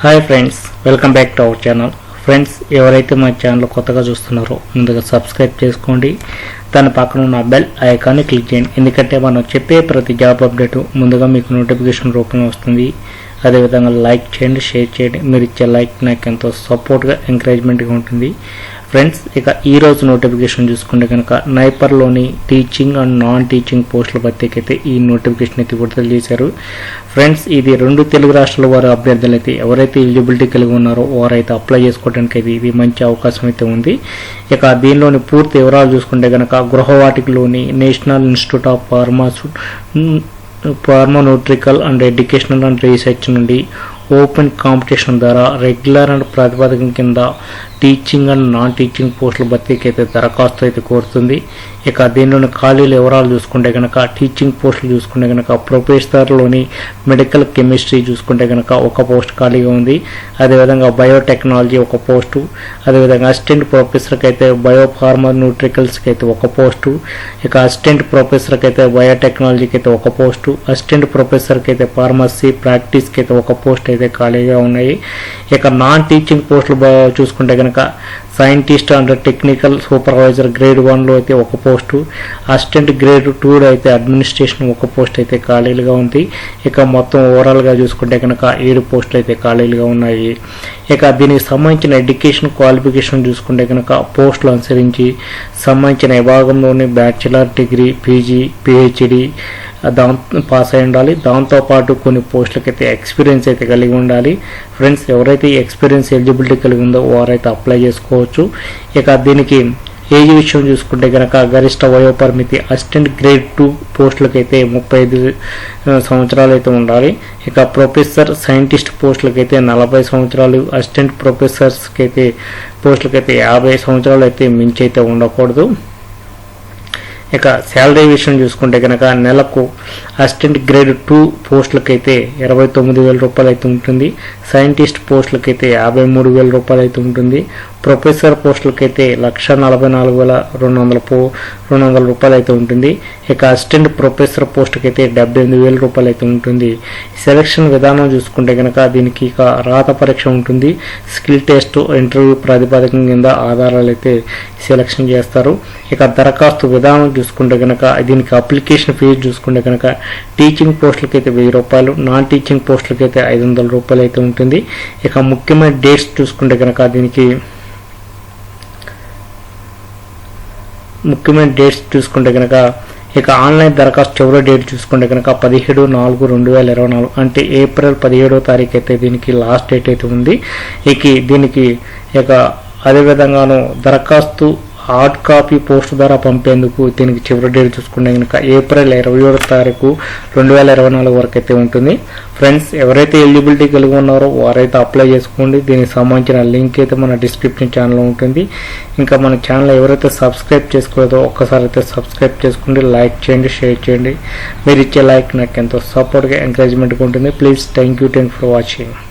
Hi friends welcome back to our channel. Friends ఎవరైతే మా channel కొత్తగా చూస్తున్నారో ముందుగా సబ్స్క్రైబ్ చేసుకోండి. దాని పక్కన ఉన్న బెల్ ఐకాన్ని క్లిక్ చేయండి. ఎందుకంటే మనం చెప్పే ప్రతి జాబ్ అప్డేట్ ముందుగా మీకు నోటిఫికేషన్ రూపంలో వస్తుంది. అదేవిధంగా లైక్ చేయండి షేర్ చేయండి. మీరు ఇచ్చే లైక్ నాకు ఎంతో సపోర్ట్గా ఎంకరేజ్మెంట్గా ఉంటుంది. ఫ్రెండ్స్ ఇక ఈ రోజు నోటిఫికేషన్ చూసుకుంటే కనుక నైపర్లోని టీచింగ్ అండ్ నాన్ టీచింగ్ పోస్టుల భర్తీకి అయితే ఈ నోటిఫికేషన్ అయితే విడుదల చేశారు ఫ్రెండ్స్ ఇది రెండు తెలుగు రాష్ట్రాల వారి అభ్యర్థులు అయితే ఎవరైతే ఎలిజిబిలిటీ కలిగి ఉన్నారో వారైతే అప్లై చేసుకోవడానికి అయితే ఇది మంచి అవకాశం అయితే ఉంది. ఇక దీనిలోని పూర్తి వివరాలు చూసుకుంటే కనుక గృహవాటికలోని national institute of pharma pharmaceutical and educational and research నుండి ఓపెన్ కాంపిటీషన్ ద్వారా రెగ్యులర్ అండ్ ప్రాతిపదికం కింద టీచింగ్ అండ్ నాన్ టీచింగ్ పోస్టుల భర్తీకి అయితే దరఖాస్తు అయితే కోరుతుంది. ఇక దీనిలోని ఖాళీల వివరాలు చూసుకుంటే కనుక టీచింగ్ పోస్టులు చూసుకుంటే కనుక ప్రొఫెసర్లోని మెడికల్ కెమిస్ట్రీ చూసుకుంటే కనుక ఒక పోస్ట్ ఖాళీగా ఉంది. అదేవిధంగా బయోటెక్నాలజీ ఒక పోస్టు అదేవిధంగా అసిస్టెంట్ ప్రొఫెసర్కి అయితే బయోఫార్మర్ న్యూట్రికల్స్కి అయితే ఒక పోస్టు ఇక అసిస్టెంట్ ప్రొఫెసర్కి అయితే బయోటెక్నాలజీకి అయితే ఒక పోస్టు అసిస్టెంట్ ప్రొఫెసర్కి అయితే ఫార్మసీ ప్రాక్టీస్కి అయితే ఒక పోస్ట్ అయితే ఖాళీగా ఉన్నాయి. ఇక నాన్ టీచింగ్ పోస్టులు బా- చూసుకుంటే కనుక scientist and technical supervisor grade వన్లో అయితే ఒక పోస్టు అసిస్టెంట్ గ్రేడ్ టూలో అయితే అడ్మినిస్ట్రేషన్ ఒక పోస్ట్ అయితే ఖాళీలుగా ఉంది. ఇక మొత్తం ఓవరాల్గా చూసుకుంటే కనుక ఏడు పోస్టులు అయితే ఖాళీలుగా ఉన్నాయి. ఇక దీనికి సంబంధించిన ఎడ్యుకేషన్ క్వాలిఫికేషన్ చూసుకుంటే కనుక పోస్టులు అనుసరించి సంబంధించిన విభాగంలోని బ్యాచిలర్ డిగ్రీ పీజీ పిహెచ్డి దాంతో పాస్ అయి ఉండాలి. దాంతోపాటు కొన్ని పోస్టులకి అయితే ఎక్స్పీరియన్స్ అయితే కలిగి ఉండాలి. ఫ్రెండ్స్ ఎవరైతే ఎక్స్పీరియన్స్ ఎలిజిబిలిటీ కలిగి ఉందో వారైతే అప్లై చేసుకోవచ్చు. ఇక దీనికి ఏజ్ విషయం చూసుకుంటే కనుక గరిష్ట వయోపరిమితి అసిస్టెంట్ గ్రేడ్ టూ పోస్టులకు అయితే ముప్పై ఐదు సంవత్సరాలు అయితే ఉండాలి. ఇక ప్రొఫెసర్ సైంటిస్ట్ పోస్టులకు అయితే నలభై సంవత్సరాలు అసిస్టెంట్ ప్రొఫెసర్స్కి అయితే పోస్టులకు అయితే యాభై సంవత్సరాలు అయితే మించి అయితే ఉండకూడదు. ఇక శాలరీ విషయం చూసుకుంటే కనుక నెలకు అసిస్టెంట్ గ్రేడ్ టూ పోస్టులకైతే ఇరవై తొమ్మిది వేల రూపాయలు అయితే ఉంటుంది. సైంటిస్ట్ పోస్టులకైతే అయితే యాభై మూడు వేల రూపాయలు అయితే ఉంటుంది. ప్రొఫెసర్ పోస్టులకి అయితే లక్ష నలభై నాలుగు వేల రెండు వందల పో రెండు వందల రూపాయలు అయితే ఉంటుంది. ఇక అసిస్టెంట్ ప్రొఫెసర్ పోస్టుకి అయితే డెబ్బై ఎనిమిది వేల రూపాయలు అయితే ఉంటుంది. సెలక్షన్ విధానం చూసుకుంటే కనుక దీనికి ఇక రాత పరీక్ష ఉంటుంది. స్కిల్ టెస్ట్ ఇంటర్వ్యూ ప్రాతిపదికం కింద ఆధారాలు అయితే సెలక్షన్ చేస్తారు. ఇక దరఖాస్తు విధానం చూసుకుంటే కనుక దీనికి అప్లికేషన్ ఫీజు చూసుకుంటే కనుక టీచింగ్ పోస్టులకి అయితే వెయ్యి రూపాయలు నాన్ టీచింగ్ పోస్టులకి అయితే ఐదు వందల రూపాయలు అయితే ఉంటుంది. ఇక ముఖ్యమైన డేట్స్ చూసుకుంటే కనుక దీనికి ముఖ్యమైన డేట్స్ చూసుకుంటే కనుక ఇక ఆన్లైన్ దరఖాస్తు చివరి డేట్ చూసుకుంటే కనుక పదిహేడు నాలుగు రెండు వేల ఇరవై నాలుగు అంటే ఏప్రిల్ పదిహేడో తారీఖు అయితే దీనికి లాస్ట్ డేట్ అయితే ఉంది. ఇక దీనికి ఇక అదేవిధంగాను దరఖాస్తు హార్డ్ కాపీ పోస్ట్ ద్వారా పంపేందుకు దీనికి చివరి డేట్ చూసుకుంటే కనుక ఏప్రిల్ ఇరవై ఏడో తారీఖు రెండు వేల ఇరవై నాలుగు వరకు అయితే ఉంటుంది. ఫ్రెండ్స్ ఎవరైతే ఎలిజిబిలిటీ కలిగి ఉన్నారో వారైతే అప్లై చేసుకోండి. దీనికి సంబంధించిన లింక్ అయితే మన డిస్క్రిప్షన్ ఛానల్లో ఉంటుంది. ఇంకా మన ఛానల్ ఎవరైతే సబ్స్క్రైబ్ చేసుకోలేదో ఒక్కసారి అయితే సబ్స్క్రైబ్ చేసుకోండి. లైక్ చేయండి షేర్ చేయండి. మీరు ఇచ్చే లైక్ నాకు ఎంతో సపోర్ట్గా ఎంకరేజ్మెంట్గా ఉంటుంది. Please thank you thank for watching